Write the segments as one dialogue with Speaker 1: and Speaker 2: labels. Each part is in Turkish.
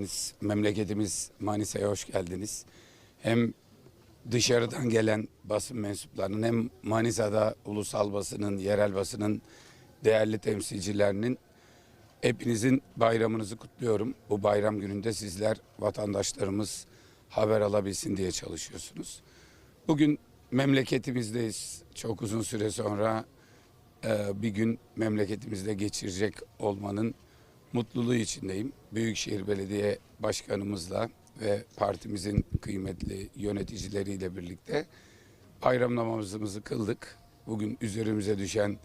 Speaker 1: geldiniz. Memleketimiz Manisa'ya hoş geldiniz. Hem dışarıdan gelen basın mensuplarının hem Manisa'da ulusal basının, yerel basının değerli temsilcilerinin hepinizin bayramınızı kutluyorum. Bu bayram gününde sizler vatandaşlarımız haber alabilsin diye çalışıyorsunuz. Bugün memleketimizdeyiz. Çok uzun süre sonra e, bir gün memleketimizde geçirecek olmanın mutluluğu içindeyim. Büyükşehir Belediye Başkanımızla ve partimizin kıymetli yöneticileriyle birlikte bayram namazımızı kıldık. Bugün üzerimize düşen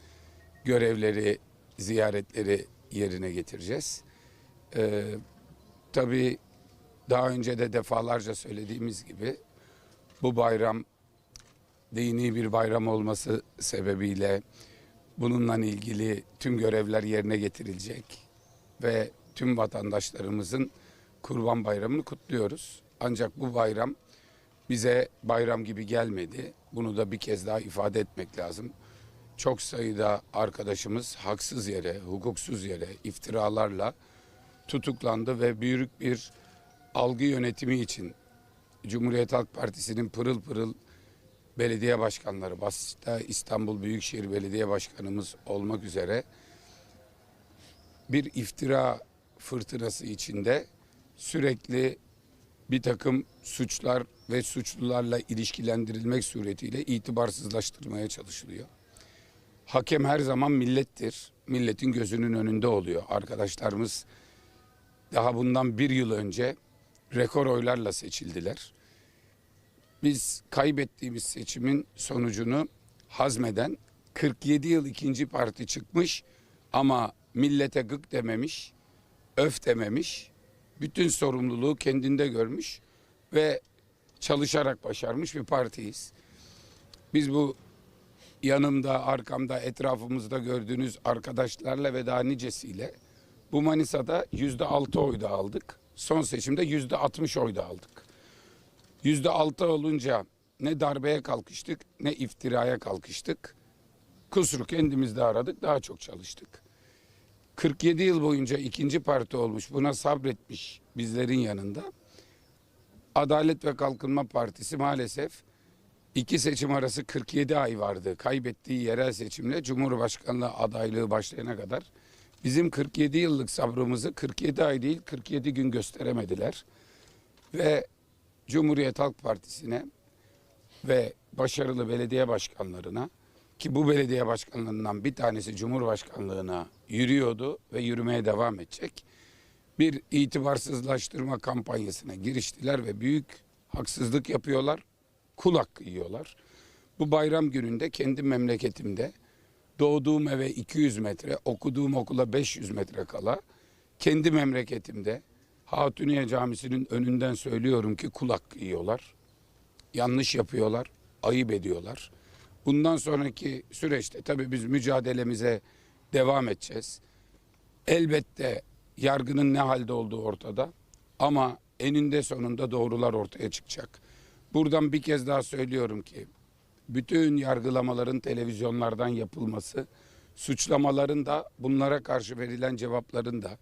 Speaker 1: görevleri, ziyaretleri yerine getireceğiz. Ee, tabii daha önce de defalarca söylediğimiz gibi bu bayram dini bir bayram olması sebebiyle bununla ilgili tüm görevler yerine getirilecek ve tüm vatandaşlarımızın Kurban Bayramı'nı kutluyoruz. Ancak bu bayram bize bayram gibi gelmedi. Bunu da bir kez daha ifade etmek lazım. Çok sayıda arkadaşımız haksız yere, hukuksuz yere, iftiralarla tutuklandı ve büyük bir algı yönetimi için Cumhuriyet Halk Partisi'nin pırıl pırıl belediye başkanları, başta İstanbul Büyükşehir Belediye Başkanımız olmak üzere bir iftira fırtınası içinde sürekli bir takım suçlar ve suçlularla ilişkilendirilmek suretiyle itibarsızlaştırmaya çalışılıyor. Hakem her zaman millettir. Milletin gözünün önünde oluyor. Arkadaşlarımız daha bundan bir yıl önce rekor oylarla seçildiler. Biz kaybettiğimiz seçimin sonucunu hazmeden 47 yıl ikinci parti çıkmış ama millete gık dememiş, öf dememiş, bütün sorumluluğu kendinde görmüş ve çalışarak başarmış bir partiyiz. Biz bu yanımda, arkamda, etrafımızda gördüğünüz arkadaşlarla ve daha nicesiyle bu Manisa'da yüzde altı oy da aldık. Son seçimde yüzde altmış oy da aldık. Yüzde altı olunca ne darbeye kalkıştık ne iftiraya kalkıştık. Kusuru kendimizde aradık, daha çok çalıştık. 47 yıl boyunca ikinci parti olmuş, buna sabretmiş bizlerin yanında. Adalet ve Kalkınma Partisi maalesef iki seçim arası 47 ay vardı. Kaybettiği yerel seçimle Cumhurbaşkanlığı adaylığı başlayana kadar bizim 47 yıllık sabrımızı 47 ay değil 47 gün gösteremediler. Ve Cumhuriyet Halk Partisi'ne ve başarılı belediye başkanlarına ki bu belediye başkanlarından bir tanesi Cumhurbaşkanlığına yürüyordu ve yürümeye devam edecek. Bir itibarsızlaştırma kampanyasına giriştiler ve büyük haksızlık yapıyorlar. Kul hakkı yiyorlar. Bu bayram gününde kendi memleketimde doğduğum eve 200 metre, okuduğum okula 500 metre kala kendi memleketimde Hatuniye Camisi'nin önünden söylüyorum ki kul hakkı yiyorlar. Yanlış yapıyorlar, ayıp ediyorlar. Bundan sonraki süreçte tabii biz mücadelemize devam edeceğiz. Elbette yargının ne halde olduğu ortada ama eninde sonunda doğrular ortaya çıkacak. Buradan bir kez daha söylüyorum ki bütün yargılamaların televizyonlardan yapılması, suçlamaların da bunlara karşı verilen cevapların da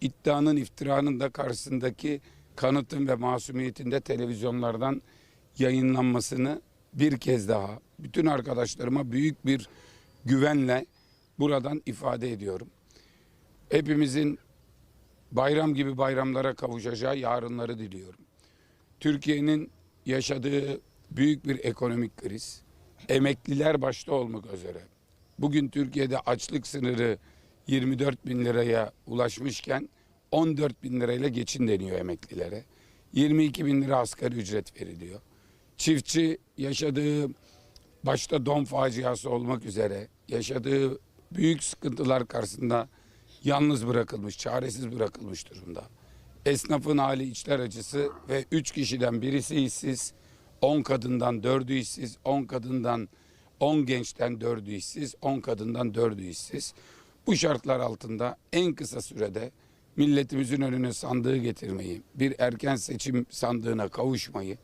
Speaker 1: iddianın iftiranın da karşısındaki kanıtın ve masumiyetin de televizyonlardan yayınlanmasını bir kez daha bütün arkadaşlarıma büyük bir güvenle buradan ifade ediyorum. Hepimizin bayram gibi bayramlara kavuşacağı yarınları diliyorum. Türkiye'nin yaşadığı büyük bir ekonomik kriz, emekliler başta olmak üzere. Bugün Türkiye'de açlık sınırı 24 bin liraya ulaşmışken 14 bin lirayla geçin deniyor emeklilere. 22 bin lira asgari ücret veriliyor. Çiftçi yaşadığı başta don faciası olmak üzere yaşadığı büyük sıkıntılar karşısında yalnız bırakılmış, çaresiz bırakılmış durumda. Esnafın hali içler acısı ve üç kişiden birisi işsiz, 10 kadından 4'ü işsiz, 10 kadından 10 gençten 4'ü işsiz, 10 kadından 4'ü işsiz. Bu şartlar altında en kısa sürede milletimizin önüne sandığı getirmeyi, bir erken seçim sandığına kavuşmayı,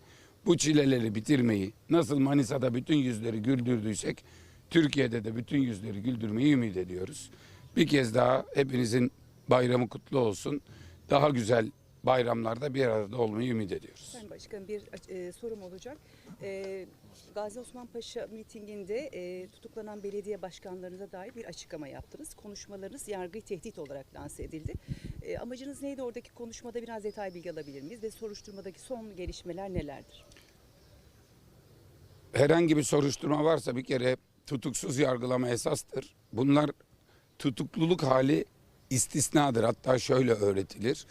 Speaker 1: bu çileleri bitirmeyi, nasıl Manisa'da bütün yüzleri güldürdüysek, Türkiye'de de bütün yüzleri güldürmeyi ümit ediyoruz. Bir kez daha hepinizin bayramı kutlu olsun. Daha güzel bayramlarda bir arada olmayı ümit ediyoruz.
Speaker 2: Sayın Başkan bir e, sorum olacak. E, Gazi Osman Paşa mitinginde e, tutuklanan belediye başkanlarına dair bir açıklama yaptınız. Konuşmalarınız yargıyı tehdit olarak lanse edildi. E, amacınız neydi oradaki konuşmada biraz detay bilgi alabilir miyiz? Ve soruşturmadaki son gelişmeler nelerdir?
Speaker 1: Herhangi bir soruşturma varsa bir kere tutuksuz yargılama esastır. Bunlar tutukluluk hali istisnadır. Hatta şöyle öğretilir.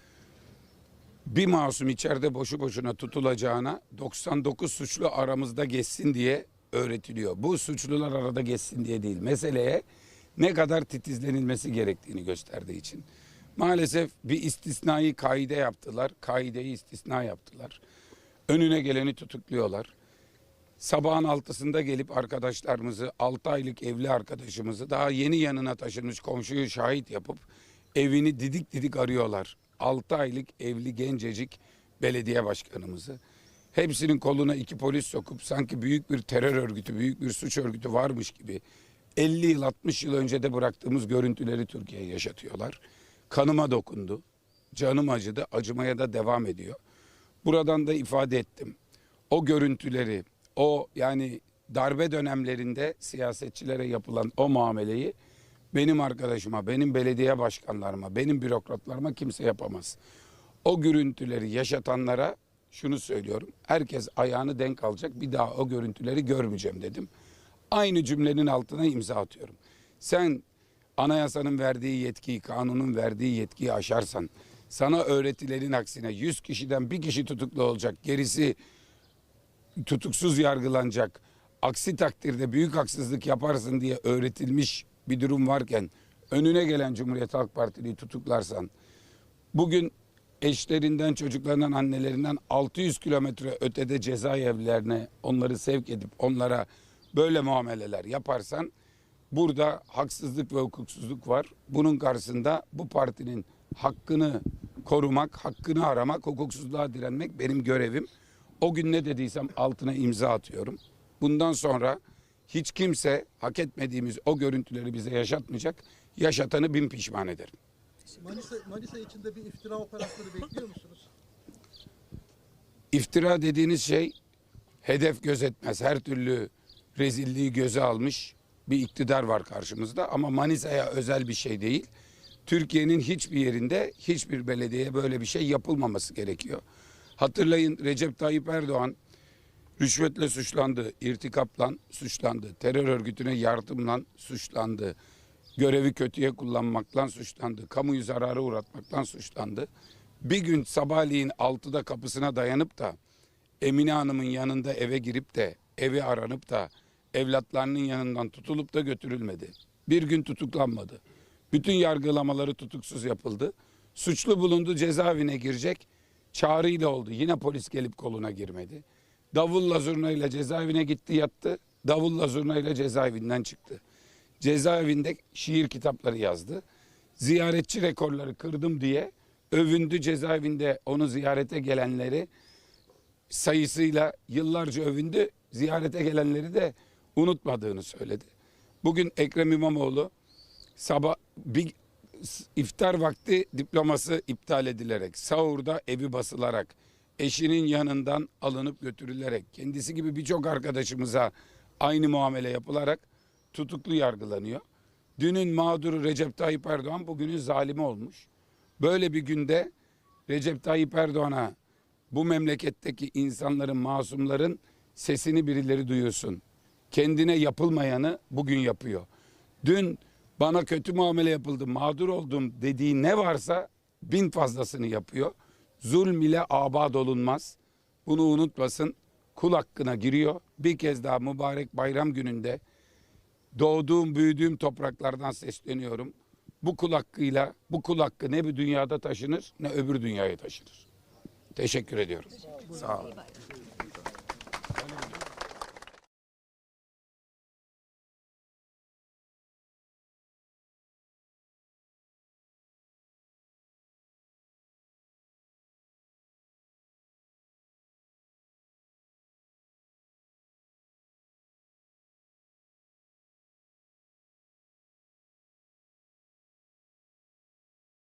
Speaker 1: Bir masum içeride boşu boşuna tutulacağına 99 suçlu aramızda geçsin diye öğretiliyor. Bu suçlular arada geçsin diye değil. Meseleye ne kadar titizlenilmesi gerektiğini gösterdiği için. Maalesef bir istisnai kaide yaptılar. Kaideyi istisna yaptılar. Önüne geleni tutukluyorlar. Sabahın altısında gelip arkadaşlarımızı, 6 aylık evli arkadaşımızı daha yeni yanına taşınmış komşuyu şahit yapıp evini didik didik arıyorlar. 6 aylık evli gencecik belediye başkanımızı. Hepsinin koluna iki polis sokup sanki büyük bir terör örgütü, büyük bir suç örgütü varmış gibi 50 yıl 60 yıl önce de bıraktığımız görüntüleri Türkiye'ye yaşatıyorlar. Kanıma dokundu. Canım acıdı. Acımaya da devam ediyor. Buradan da ifade ettim. O görüntüleri, o yani darbe dönemlerinde siyasetçilere yapılan o muameleyi benim arkadaşıma, benim belediye başkanlarıma, benim bürokratlarıma kimse yapamaz. O görüntüleri yaşatanlara şunu söylüyorum. Herkes ayağını denk alacak. Bir daha o görüntüleri görmeyeceğim dedim. Aynı cümlenin altına imza atıyorum. Sen anayasanın verdiği yetkiyi, kanunun verdiği yetkiyi aşarsan, sana öğretilerin aksine 100 kişiden bir kişi tutuklu olacak, gerisi tutuksuz yargılanacak. Aksi takdirde büyük haksızlık yaparsın diye öğretilmiş bir durum varken önüne gelen Cumhuriyet Halk Partili'yi tutuklarsan bugün eşlerinden, çocuklarından, annelerinden 600 kilometre ötede cezaevlerine onları sevk edip onlara böyle muameleler yaparsan burada haksızlık ve hukuksuzluk var. Bunun karşısında bu partinin hakkını korumak, hakkını aramak, hukuksuzluğa direnmek benim görevim. O gün ne dediysem altına imza atıyorum. Bundan sonra hiç kimse hak etmediğimiz o görüntüleri bize yaşatmayacak. Yaşatanı bin pişman ederim.
Speaker 3: Manisa, Manisa içinde bir iftira operasyonu bekliyor musunuz?
Speaker 1: İftira dediğiniz şey hedef gözetmez. Her türlü rezilliği göze almış bir iktidar var karşımızda ama Manisa'ya özel bir şey değil. Türkiye'nin hiçbir yerinde hiçbir belediyeye böyle bir şey yapılmaması gerekiyor. Hatırlayın Recep Tayyip Erdoğan rüşvetle suçlandı, irtikapla suçlandı, terör örgütüne yardımla suçlandı, görevi kötüye kullanmakla suçlandı, kamuyu zarara uğratmakla suçlandı. Bir gün sabahleyin 6'da kapısına dayanıp da Emine Hanım'ın yanında eve girip de evi aranıp da evlatlarının yanından tutulup da götürülmedi. Bir gün tutuklanmadı. Bütün yargılamaları tutuksuz yapıldı. Suçlu bulundu cezaevine girecek. Çağrıyla oldu. Yine polis gelip koluna girmedi. Davulla zurnayla cezaevine gitti yattı. Davulla zurnayla cezaevinden çıktı. Cezaevinde şiir kitapları yazdı. Ziyaretçi rekorları kırdım diye övündü cezaevinde onu ziyarete gelenleri sayısıyla yıllarca övündü. Ziyarete gelenleri de unutmadığını söyledi. Bugün Ekrem İmamoğlu sabah bir iftar vakti diploması iptal edilerek, sahurda evi basılarak, eşinin yanından alınıp götürülerek, kendisi gibi birçok arkadaşımıza aynı muamele yapılarak tutuklu yargılanıyor. Dünün mağduru Recep Tayyip Erdoğan bugünün zalimi olmuş. Böyle bir günde Recep Tayyip Erdoğan'a bu memleketteki insanların, masumların sesini birileri duyursun. Kendine yapılmayanı bugün yapıyor. Dün bana kötü muamele yapıldı, mağdur oldum dediği ne varsa bin fazlasını yapıyor. Zulm ile abad olunmaz. Bunu unutmasın. Kul hakkına giriyor. Bir kez daha mübarek bayram gününde doğduğum, büyüdüğüm topraklardan sesleniyorum. Bu kul hakkıyla, bu kul hakkı ne bir dünyada taşınır ne öbür dünyaya taşınır. Teşekkür ediyorum. Sağ olun.